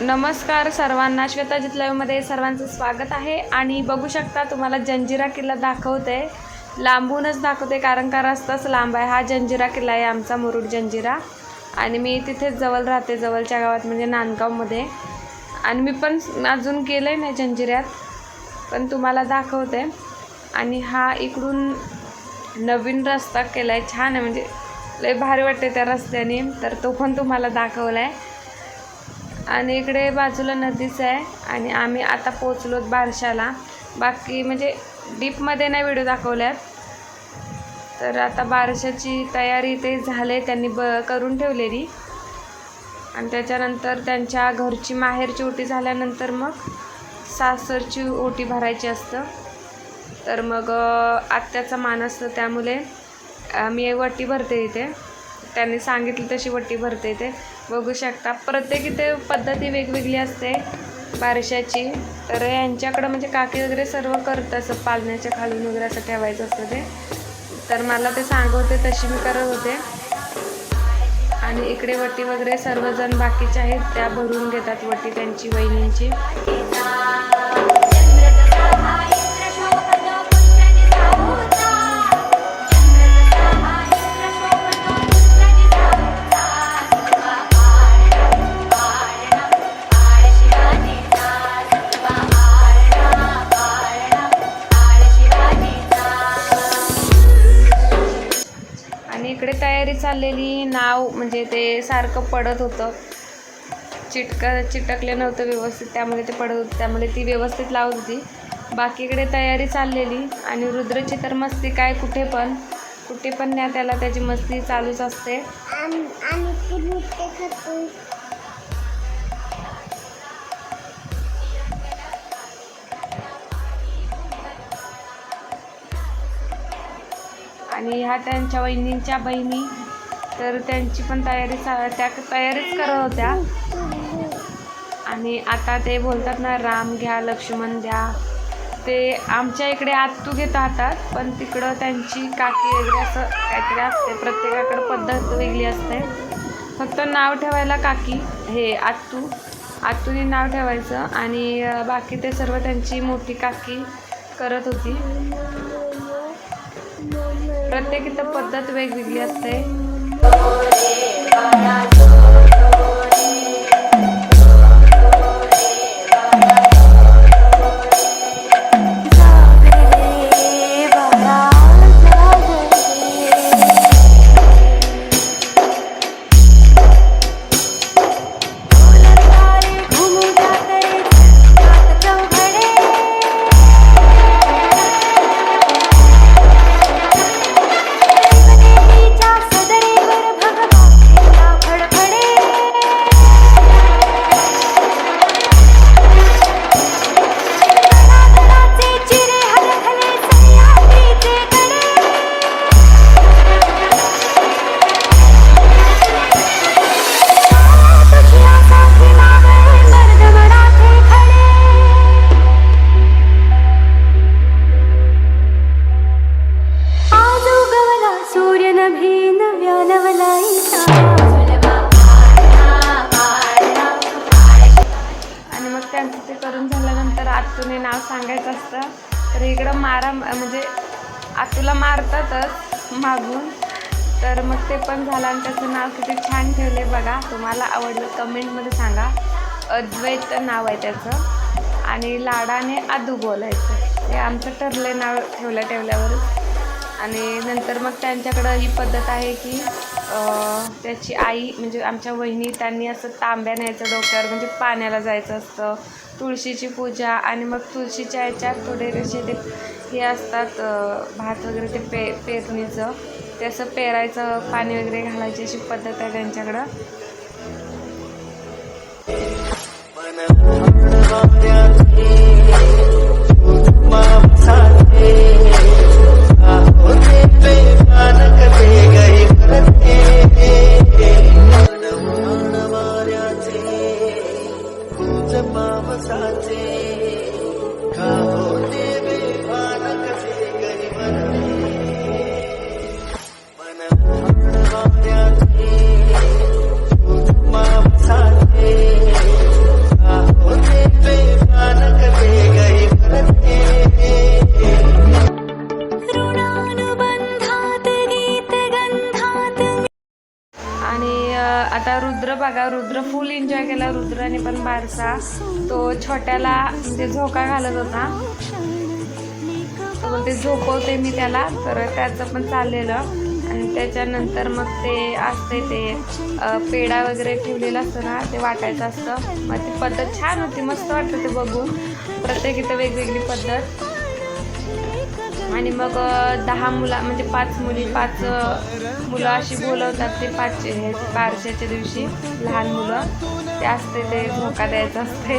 नमस्कार सर्वांना. श्वेता जितलाईमध्ये सर्वांचं स्वागत आहे. आणि बघू शकता तुम्हाला जंजिरा किल्ला दाखवते लांबूनच दाखवते कारण का रस्ताच लांब आहे. हा जंजिरा किल्ला आहे आमचा मुरुड जंजिरा. आणि मी तिथेच जवळ राहते. जवळच्या गावात म्हणजे नांदगावमध्ये. आणि मी पण अजून गेलं आहे नाही जंजिऱ्यात. पण तुम्हाला दाखवते आणि हा इकडून नवीन रस्ता केला आहे छान आहे. म्हणजे लय भारी वाटते त्या रस्त्याने. तर तो पण तुम्हाला दाखवला आहे आणि इकडे बाजूला नदीच आहे आणि आम्ही आता पोचलो बारशाला. बाकी म्हणजे डीपमध्ये नाही व्हिडिओ दाखवल्यात. तर आता बारशाची तयारी ते झाले त्यांनी ब करून ठेवलेली. आणि त्याच्यानंतर त्यांच्या घरची माहेरची ओटी झाल्यानंतर मग सासरची ओटी भरायची असतं. तर मग आत्याचा मान असतं त्यामुळे मी मी वट्टी भरते इथे. त्यांनी सांगितली तशी वट्टी भरते इथे. बघू शकता. प्रत्येक इथे पद्धती वेगवेगळी असते बारशाची. तर यांच्याकडं म्हणजे काकी वगैरे सर्व करतं असं पालण्याच्या खालून वगैरे असं ठेवायचं असतं ते. तर मला ते सांगवते तशी मी करत होते. आणि इकडे वटी वगैरे सर्वजण बाकीचे आहेत त्या भरून घेतात वटी त्यांची वहिनींची. ते सारखं पडत होतं. चिटक चिटकलं नव्हतं व्यवस्थित त्यामुळे ते पडत होतं. त्यामुळे ती व्यवस्थित लावत होती. बाकी इकडे तयारी चाललेली आणि रुद्रची तर मस्ती काय कुठे पण कुठे पण न्या त्याला त्याची मस्ती चालूच असते. आणि ह्या त्यांच्या वहिनींच्या बहिणी तर त्यांची पण तयारी सा त्या तयारीच करत होत्या. आणि आता ते बोलतात ना राम घ्या लक्ष्मण द्या. ते आमच्या इकडे आत्तू घेत राहतात पण तिकडं त्यांची काकी वगैरे असं काहीतरी असते. प्रत्येकाकडं पद्धत वेगळी असते. फक्त नाव ठेवायला काकी हे आत्तू. आत्तूने नाव ठेवायचं आणि बाकी ते सर्व त्यांची मोठी काकी करत होती. प्रत्येक इथं पद्धत वेगवेगळी असते. করে বাড়া सांगायचं असतं तर इकडं मारा म्हणजे आतूला मारतातच मागून. तर मग ते पण झालं आणि त्याचं नाव किती छान ठेवले बघा. तुम्हाला आवडलं कमेंटमध्ये सांगा. अद्वैत नाव आहे त्याचं. आणि लाडाने आदू बोलायचं. हे आमचं ठरले नाव ठेवल्या ठेवल्यावरच आणि नंतर मग त्यांच्याकडं ही पद्धत आहे की त्याची आई म्हणजे आमच्या वहिनी त्यांनी असं तांब्या न्यायचं डोक्यावर म्हणजे पाण्याला जायचं असतं. तुळशीची पूजा आणि मग तुळशीच्या याच्यात थोडे कसे ते हे असतात भात वगैरे ते पे पेरणीचं. ते असं पेरायचं पाणी वगैरे घालायची अशी पद्धत आहे त्यांच्याकडं. आता रुद्र बघा रुद्र फुल एन्जॉय केला. रुद्राने पण बारसा. तो छोट्याला म्हणजे झोका घालत होता. ते झोपवते मी त्याला. तर त्याचं पण चाललेलं. आणि त्याच्यानंतर मग ते असते ते पेडा पेढा वगैरे ठेवलेला असतं ना ते वाटायचं असतं. मग ती पद्धत छान होती. मस्त वाटतं ते बघून. प्रत्येक इथं वेगवेगळी पद्धत. आणि मग दहा मुला म्हणजे पाच मुली पाच मुलं अशी बोलवतात ते पाचशे हे बारशाच्या दिवशी लहान मुलं. ते असते ते धोका द्यायचा असते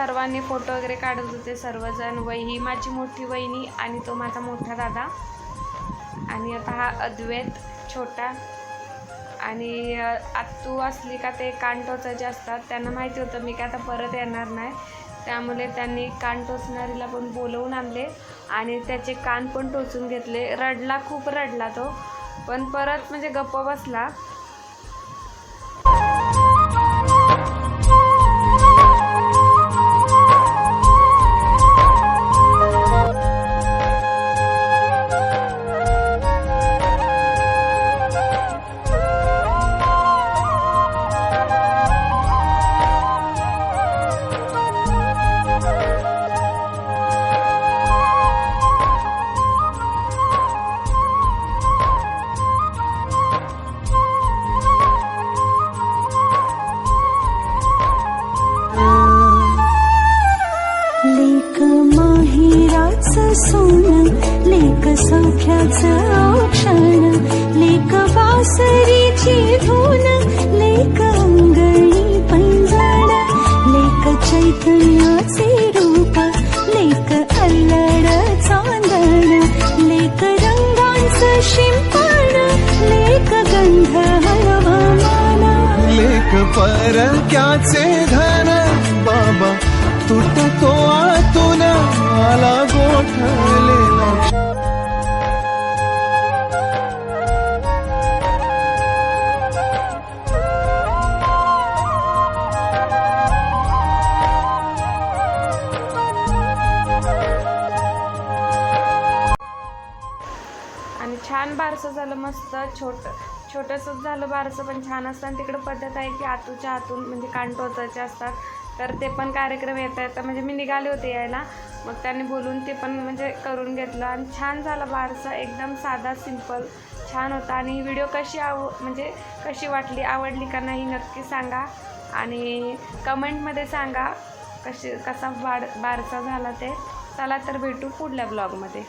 सर्वांनी फोटो वगैरे काढत होते सर्वजण. वही ही माझी मोठी वहिनी आणि तो माझा मोठा दादा. आणि आता हा अद्वैत छोटा. आणि अ, आत्तू असली का ते कान टोचायचे असतात त्यांना माहिती होतं मी काय आता परत येणार नाही. त्यामुळे त्यांनी कान टोचणारीला पण बोलवून आणले आणि त्याचे कान पण टोचून घेतले. रडला खूप रडला तो. पण परत म्हणजे गप्प बसला. लेक वासरीची धून लेक अंगणी पंजण लेक चैतन्याचे रूप लेक अल्लड चांदण लेक रंगांचं शिंपण लेक गंध हळवा लेख परक्याचे धन बाबा गोठवलेला आणि छान बारसं झालं मस्त छोटं छोटंसंच झालं बारसं पण छान असतं. आणि तिकडं पद्धत आहे की आतूच्या आतून म्हणजे कानटोचाचे असतात. तर ते पण कार्यक्रम येता तर म्हणजे मी निघाले होते यायला. मग त्यांनी बोलून ते पण म्हणजे करून घेतलं आणि छान झालं बारसा. एकदम साधा सिंपल छान होता. आणि व्हिडिओ कशी आव म्हणजे कशी वाटली? आवडली का नाही नक्की सांगा. आणि कमेंटमध्ये सांगा कशी कसा बार बारसा झाला ते. चला तर भेटू पुढल्या ब्लॉगमध्ये